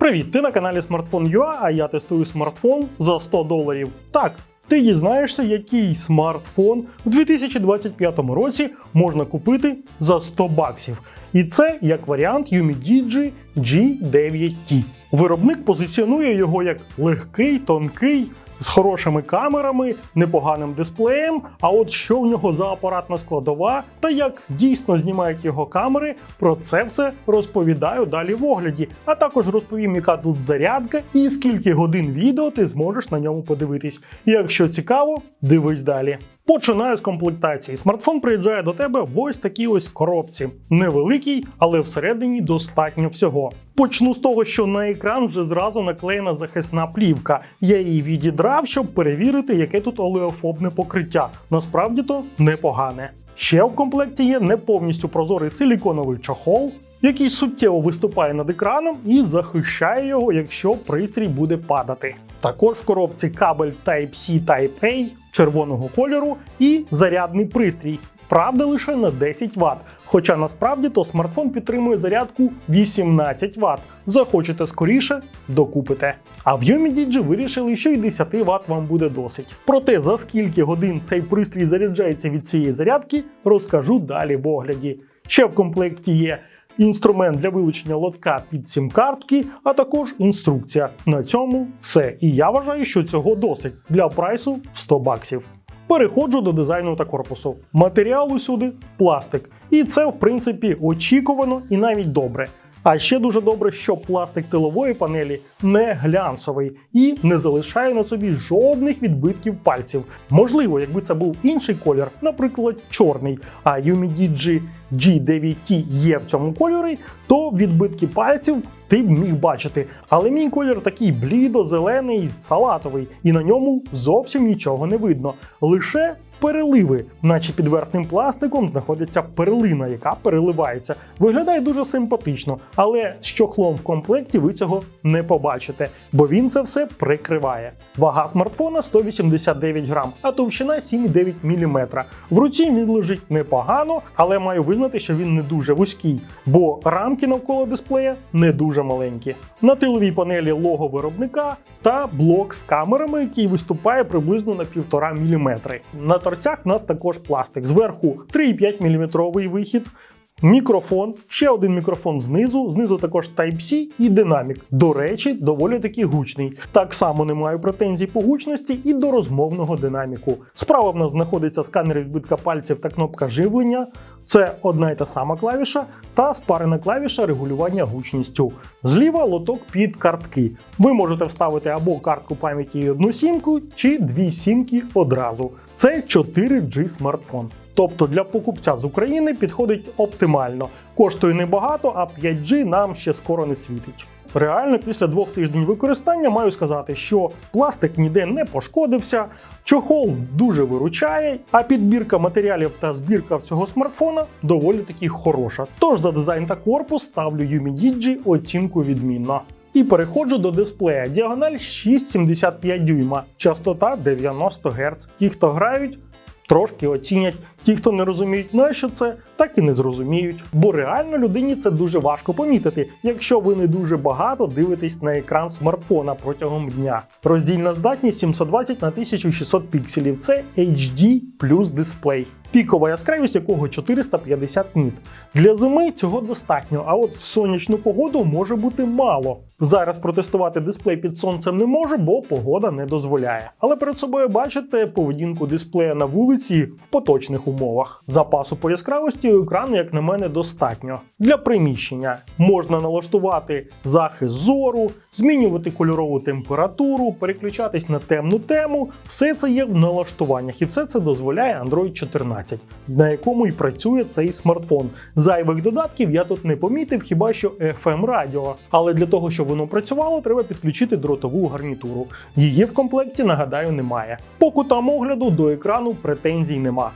Привіт, ти на каналі Smartphone.ua, а я тестую смартфон за 100 доларів. Так, ти дізнаєшся, який смартфон у 2025 році можна купити за 100 баксів. І це як варіант Umidigi G9T. Виробник позиціонує його як легкий, тонкий. З хорошими камерами, непоганим дисплеєм. А от що в нього за апаратна складова та як дійсно знімають його камери, про це все розповідаю далі в огляді. А також розповім, яка тут зарядка і скільки годин відео ти зможеш на ньому подивитись. Якщо цікаво, дивись далі. Починаю з комплектації. Смартфон приїжджає до тебе в ось такій ось коробці. Невеликий, але всередині достатньо всього. Почну з того, що на екран вже зразу наклеєна захисна плівка. Я її відідрав, щоб перевірити, яке тут олеофобне покриття. Насправді то непогане. Ще в комплекті є не повністю прозорий силіконовий чохол, який суттєво виступає над екраном і захищає його, якщо пристрій буде падати. Також в коробці кабель Type-C Type-A червоного кольору і зарядний пристрій. Правда, лише на 10 Вт. Хоча насправді то смартфон підтримує зарядку 18 Вт. Захочете скоріше, докупите. А в Umidigi вирішили, що і 10 Вт вам буде досить. Проте за скільки годин цей пристрій заряджається від цієї зарядки, розкажу далі в огляді. Ще в комплекті є інструмент для вилучення лотка під сім-картки, а також інструкція. На цьому все. І я вважаю, що цього досить для прайсу в 100 баксів. Переходжу до дизайну та корпусу. Матеріал усюди пластик. І це, в принципі, очікувано і навіть добре. А ще дуже добре, що пластик тилової панелі не глянцевий і не залишає на собі жодних відбитків пальців. Можливо, якби це був інший колір, наприклад, чорний, а Umidigi G9T є в цьому кольорі, то відбитки пальців ти б міг бачити. Але мій колір такий блідо-зелений, салатовий, і на ньому зовсім нічого не видно. Лише переливи, наче під верхнім пластиком знаходиться перлина, яка переливається. Виглядає дуже симпатично, але з чохлом в комплекті ви цього не побачите, бо він це все прикриває. Вага смартфона 189 грам, а товщина 7,9 мм. В руці він лежить непогано, але маю визнати, що він не дуже вузький, бо рамки навколо дисплея не дуже маленькі. На тиловій панелі лого виробника та блок з камерами, який виступає приблизно на 1,5 мм. На торцях в нас також пластик. Зверху 3,5 мм вихід. Мікрофон, ще один мікрофон знизу, знизу також Type-C і динамік. До речі, доволі таки гучний. Так само не маю претензій по гучності і до розмовного динаміку. Справа в нас знаходиться сканер відбитка пальців та кнопка живлення. Це одна й та сама клавіша, та спарена клавіша регулювання гучністю. Зліва лоток під картки. Ви можете вставити або картку пам'яті одну сімку, чи дві сімки одразу. Це 4G смартфон. Тобто для покупця з України підходить оптимально. Коштує небагато, а 5G нам ще скоро не світить. Реально, після двох тижнів використання маю сказати, що пластик ніде не пошкодився, чохол дуже виручає, а підбірка матеріалів та збірка цього смартфона доволі таки хороша. Тож за дизайн та корпус ставлю Umidigi оцінку відмінно. І переходжу до дисплея. Діагональ 6,75 дюйма, частота 90 Гц. Ті, хто грають, трошки оцінять. Ті, хто не розуміють, нащо це, так і не зрозуміють. Бо реально людині це дуже важко помітити, якщо ви не дуже багато дивитесь на екран смартфона протягом дня. Роздільна здатність 720 на 1600 пікселів. Це HD плюс дисплей. Пікова яскравість якого 450 ніт. Для зими цього достатньо, а от в сонячну погоду може бути мало. Зараз протестувати дисплей під сонцем не можу, бо погода не дозволяє. Але перед собою бачите поведінку дисплея на вулиці в поточних умовах. Запасу по яскравості у екрану, як на мене, достатньо. Для приміщення можна налаштувати захист зору, змінювати кольорову температуру, переключатись на темну тему. Все це є в налаштуваннях, і все це дозволяє Android 14, на якому і працює цей смартфон. Зайвих додатків я тут не помітив, хіба що FM радіо. Але для того, щоб воно працювало, треба підключити дротову гарнітуру. Її в комплекті, нагадаю, немає. По кутам огляду до екрану претензій нема.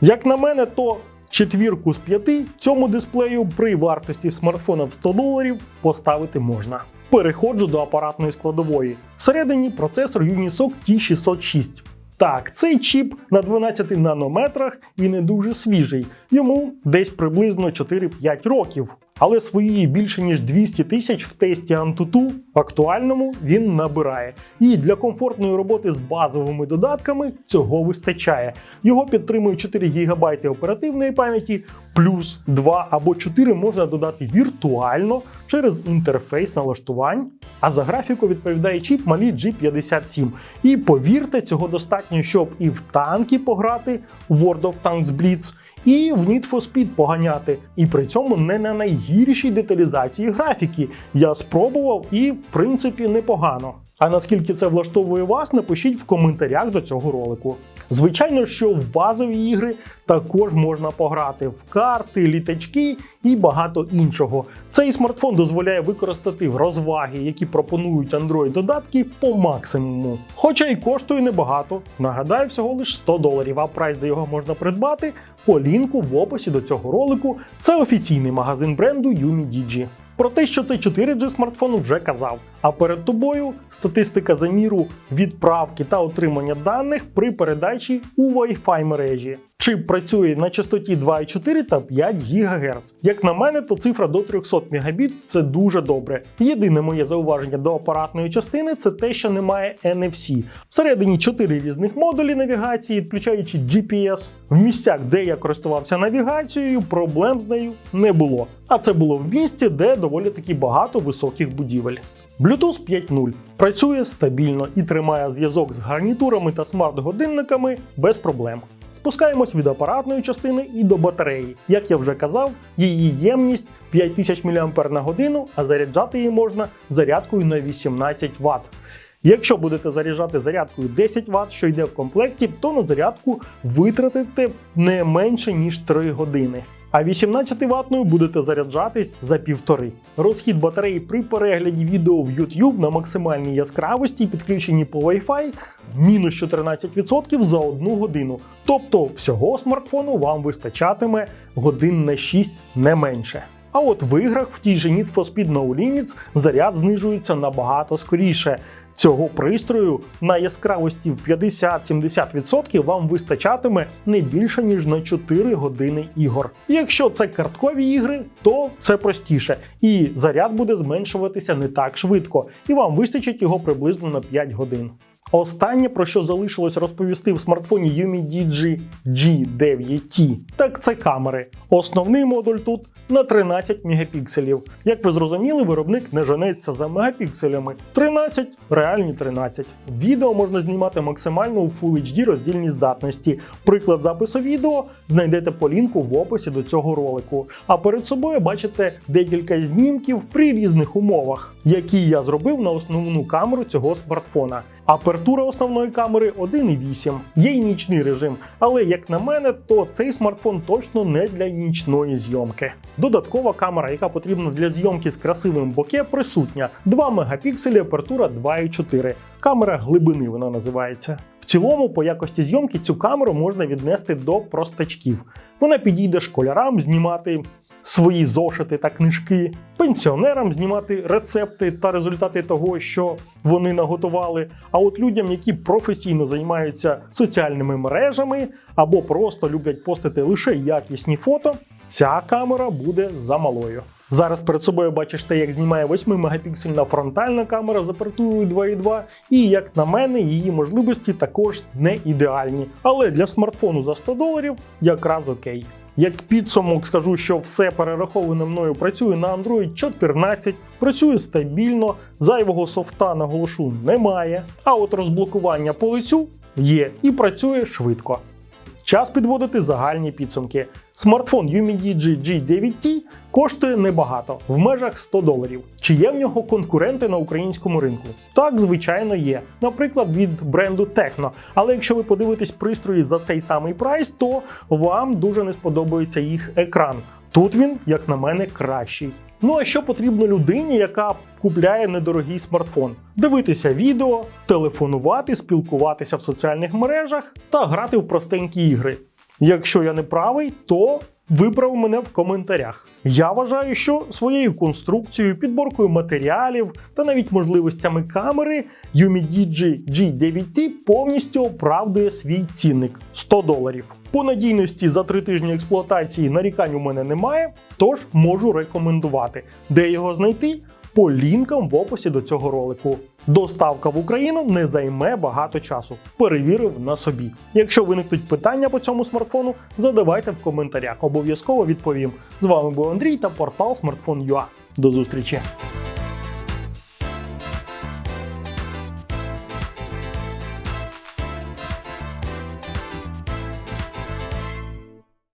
Як на мене, то четвірку з п'яти цьому дисплею при вартості смартфона в 100 доларів поставити можна. Переходжу до апаратної складової. Всередині процесор Unisoc T606. Так, цей чіп на 12 нанометрах і не дуже свіжий. Йому десь приблизно 4-5 років. Але свої більше ніж 200 тисяч в тесті Antutu актуальному він набирає. І для комфортної роботи з базовими додатками цього вистачає. Його підтримує 4 ГБ оперативної пам'яті, плюс 2 або 4 можна додати віртуально через інтерфейс налаштувань. А за графіку відповідає чіп Mali G57. І повірте, цього достатньо, щоб і в танки пограти в World of Tanks Blitz, і в Need for Speed поганяти. І при цьому не на найгіршій деталізації графіки. Я спробував і, в принципі, непогано. А наскільки це влаштовує вас, напишіть в коментарях до цього ролику. Звичайно, що в базові ігри також можна пограти в карти, літачки і багато іншого. Цей смартфон дозволяє використати розваги, які пропонують Android додатки по максимуму. Хоча й коштує небагато. Нагадаю, всього лише 100 доларів, а прайс, де його можна придбати, по лінку в описі до цього ролику. Це офіційний магазин бренду YumiDigi. Про те, що це 4G смартфон, вже казав. А перед тобою статистика заміру відправки та отримання даних при передачі у Wi-Fi мережі. Чип працює на частоті 2,4 та 5 ГГц. Як на мене, то цифра до 300 Мбіт це дуже добре. Єдине моє зауваження до апаратної частини це те, що немає NFC. Всередині 4 різних модулі навігації, включаючи GPS. В місцях, де я користувався навігацією, проблем з нею не було. А це було в місті, де доволі таки багато високих будівель. Bluetooth 5.0 працює стабільно і тримає зв'язок з гарнітурами та смарт-годинниками без проблем. Спускаємось від апаратної частини і до батареї. Як я вже казав, її ємність 5000 мАч а заряджати її можна зарядкою на 18 Вт. Якщо будете заряджати зарядкою 10 Вт, що йде в комплекті, то на зарядку витратите не менше ніж 3 години. А 18 ватною будете заряджатись за півтори. Розхід батареї при перегляді відео в YouTube на максимальній яскравості, підключенні по Wi-Fi, мінус 14% за одну годину. Тобто всього смартфону вам вистачатиме годин на 6 не менше. А от в іграх в тій же Need for Speed No Limits заряд знижується набагато скоріше. Цього пристрою на яскравості в 50-70% вам вистачатиме не більше ніж на 4 години ігор. Якщо це карткові ігри, то це простіше, і заряд буде зменшуватися не так швидко, і вам вистачить його приблизно на 5 годин. Останнє, про що залишилось розповісти в смартфоні YumiDigi G9T, так це камери. Основний модуль тут на 13 мегапікселів. Як ви зрозуміли, виробник не женеться за мегапікселями. 13, реальні 13. Відео можна знімати максимально у Full HD роздільній здатності. Приклад запису відео знайдете по лінку в описі до цього ролику. А перед собою бачите декілька знімків при різних умовах, які я зробив на основну камеру цього смартфона. Апертура основної камери 1,8. Є й нічний режим, але як на мене, то цей смартфон точно не для нічної зйомки. Додаткова камера, яка потрібна для зйомки з красивим боке, присутня. 2 мегапікселі, апертура 2,4. Камера глибини вона називається. В цілому, по якості зйомки цю камеру можна віднести до простачків. Вона підійде школярам знімати свої зошити та книжки, пенсіонерам знімати рецепти та результати того, що вони наготували. А от людям, які професійно займаються соціальними мережами або просто люблять постити лише якісні фото, ця камера буде замалою. Зараз перед собою бачиш те, як знімає 8-мегапіксельна фронтальна камера з апертурою 2.2, і як на мене, її можливості також не ідеальні. Але для смартфону за 100 доларів якраз окей. Як підсумок скажу, що все перераховане мною працює на Android 14, працює стабільно, зайвого софта наголошу немає. А от розблокування по лицю є і працює швидко. Час підводити загальні підсумки. Смартфон YumiDigi G9T коштує небагато в межах 100 доларів. Чи є в нього конкуренти на українському ринку? Так, звичайно, є. Наприклад, від бренду Tecno. Але якщо ви подивитесь пристрої за цей самий прайс, то вам дуже не сподобається їх екран. Тут він, як на мене, кращий. Ну а що потрібно людині, яка купляє недорогий смартфон? Дивитися відео, телефонувати, спілкуватися в соціальних мережах та грати в простенькі ігри. Якщо я не правий, то Виправ мене в коментарях. Я вважаю, що своєю конструкцією, підборкою матеріалів та навіть можливостями камери Umidigi G9T повністю оправдує свій цінник 100 доларів. По надійності за три тижні експлуатації нарікань у мене немає, тож можу рекомендувати. Де його знайти? По лінкам в описі до цього ролику. Доставка в Україну не займе багато часу. Перевірив на собі. Якщо виникнуть питання по цьому смартфону, задавайте в коментарях. Обов'язково відповім. З вами був Андрій та портал Smartphone.ua. До зустрічі!